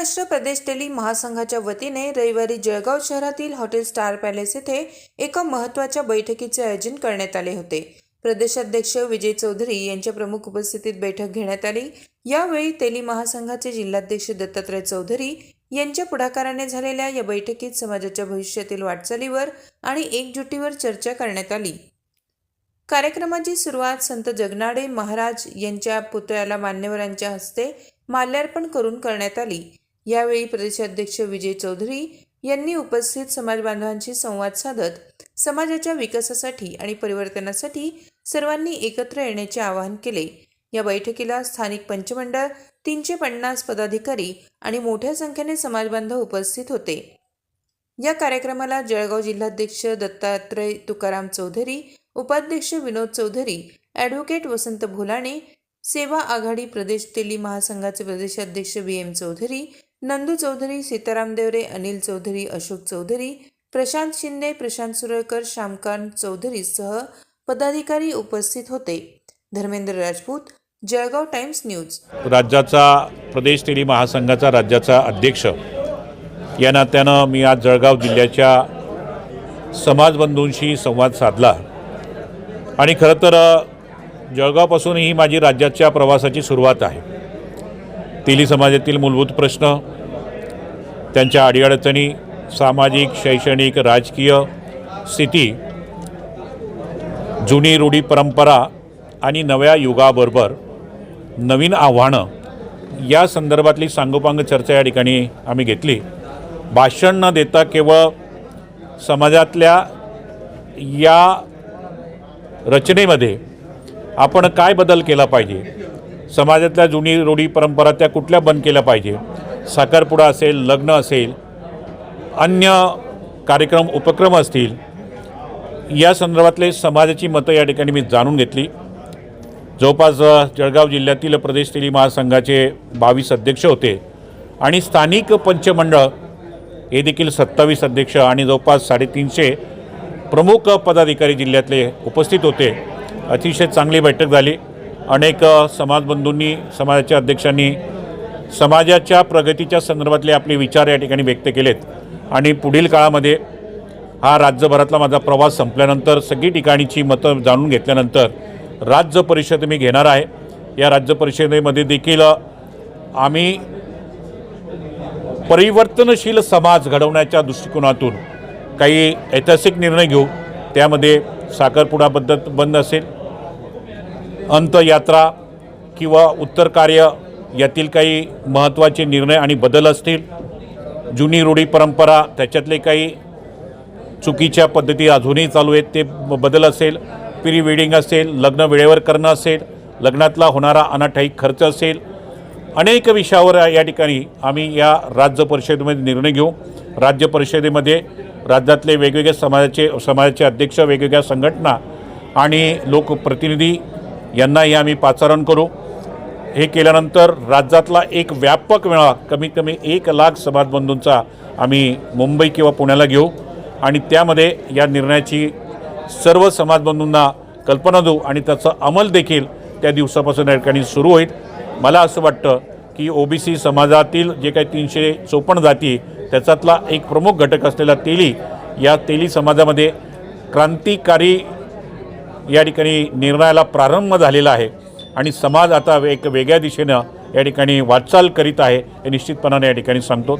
महाराष्ट्र प्रदेश tele महासंघाच्या वतीने रविवारी जळगाव शहरातील हॉटेल स्टार पॅलेस येथे एका महत्त्वाच्या बैठकीचे आयोजन करण्यात आले होते. प्रदेशाध्यक्ष विजय चौधरी यांच्या प्रमुख उपस्थितीत बैठक घेण्यात आली. यावेळी तेली महासंघाचे जिल्हाध्यक्ष दत्तात्रय चौधरी यांच्या पुढाकाराने झालेल्या या बैठकीत समाजाच्या भविष्यातील वाटचालीवर आणि एकजुटीवर चर्चा करण्यात आली. कार्यक्रमाची सुरुवात संत जगनाडे महाराज यांच्या पुतळ्याला मान्यवरांच्या हस्ते माल्यार्पण करून करण्यात आली. यावेळी प्रदेशाध्यक्ष विजय चौधरी यांनी उपस्थित समाजबांधवांशी संवाद साधत समाजाच्या विकासासाठी आणि परिवर्तनासाठी सर्वांनी एकत्र येण्याचे आवाहन केले. या बैठकीला स्थानिक पंचमंडळ तीनशे पन्नास पदाधिकारी आणि मोठ्या संख्येने समाजबांधव उपस्थित होते. या कार्यक्रमाला जळगाव जिल्हाध्यक्ष दत्तात्रय तुकाराम चौधरी उपाध्यक्ष विनोद चौधरी ॲडव्होकेट वसंत भोलाणे सेवा आघाडी प्रदेश तेली महासंघाचे प्रदेशाध्यक्ष बी एम चौधरी नंदू चौधरी सीताराम देवरे अनिल चौधरी अशोक चौधरी प्रशांत शिंदे प्रशांत सुरळकर श्यामकांत चौधरीसह पदाधिकारी उपस्थित होते. Dharmendra Rajput Jalgaon times news. राज्याचा प्रदेश तेली महासंघाचा राज्याचा अध्यक्ष. या नात्यानं मी आज जळगाव जिल्ह्याच्या समाजबंधूंशी संवाद साधला. आणि खरं तर जळगावपासून ही माझी राज्याच्या प्रवासाची सुरुवात आहे. तेली समाजातील मूलभूत प्रश्न त्यांच्या अडीअडचणी सामाजिक शैक्षणिक राजकीय स्थिती जुनी रूढी परंपरा आणि नव्या युगाबरोबर नवीन आव्हानं या संदर्भातली सांगोपांग चर्चा या ठिकाणी आम्ही घेतली. भाषण न देता केवळ समाजातल्या या रचनेमध्ये आपण काय बदल केला पाहिजे? समाजातल्या जुनी रूढी परंपरा त्या कुठल्या बंद केल्या पाहिजे? साखरपुडा असेल लग्न असेल अन्य कार्यक्रम उपक्रम असतील या संदर्भातले समाजाची मतं या ठिकाणी मी जाणून घेतली. जवळपास जळगाव जिल्ह्यातील प्रदेश तेली महासंघाचे बावीस अध्यक्ष होते आणि स्थानिक पंचमंडळ हे देखील सत्तावीस अध्यक्ष आणि जवळपास साडेतीनशे प्रमुख पदाधिकारी जिल्ह्यातले उपस्थित होते. अतिशय चांगली बैठक झाली. अनेक समाजबंधूंनी समाजाच्या अध्यक्षांनी समाजाच्या प्रगतीच्या संदर्भातले आपले विचार या ठिकाणी व्यक्त केलेत. आणि पुढील काळामध्ये हा राज्यभरातला माझा प्रवास संपल्यानंतर सगळी ठिकाणीची मतं जाणून घेतल्यानंतर राज्य परिषद मी घेणार आहे. या राज्य परिषदेमध्ये देखील आम्ही परिवर्तनशील समाज घडवण्याच्या दृष्टिकोनातून काही ऐतिहासिक निर्णय घेऊ. त्यामध्ये साखरपुडा पद्धत बंद असेल अंतयात्रा किंवा उत्तर कार्य यातील काही महत्त्वाचे निर्णय आणि बदल असतील जुनी रूढी परंपरा त्याच्यातले काही चुकीच्या पद्धती अजूनही चालू आहेत ते बदल असेल प्री वेडिंग असेल लग्न वेळेवर करणं असेल लग्नातला होणारा अनाठायिक खर्च असेल अनेक विषयावर या ठिकाणी आम्ही या राज्य परिषदेमध्ये निर्णय घेऊ. राज्य परिषदेमध्ये राज्यातले वेगवेगळे समाजाचे समाजाचे अध्यक्ष वेगवेगळ्या संघटना आणि लोकप्रतिनिधी यांनाही आम्ही पाचारण करू. हे केल्यानंतर राज्यातला एक व्यापक मेळावा कमीत कमी एक लाख समाजबंधूंचा आम्ही मुंबई किंवा पुण्याला घेऊ आणि त्यामध्ये या निर्णयाची सर्व समाजबंधूंना कल्पना देऊ आणि त्याचा अंमल देखील त्या दिवसापासून या ठिकाणी सुरू होईल. मला असं वाटतं की ओबीसी समाजातील जे काही तीनशे चोपन्न जाती त्याच्यातला एक प्रमुख घटक असलेला तेली या तेली समाजामध्ये क्रांतिकारी या ठिकाणी निर्णयाला प्रारंभ झालेला आहे. आणि समाज आता एक वेगळ्या दिशेनं या ठिकाणी वाटचाल करीत आहे हे निश्चितपणाने या ठिकाणी सांगतो.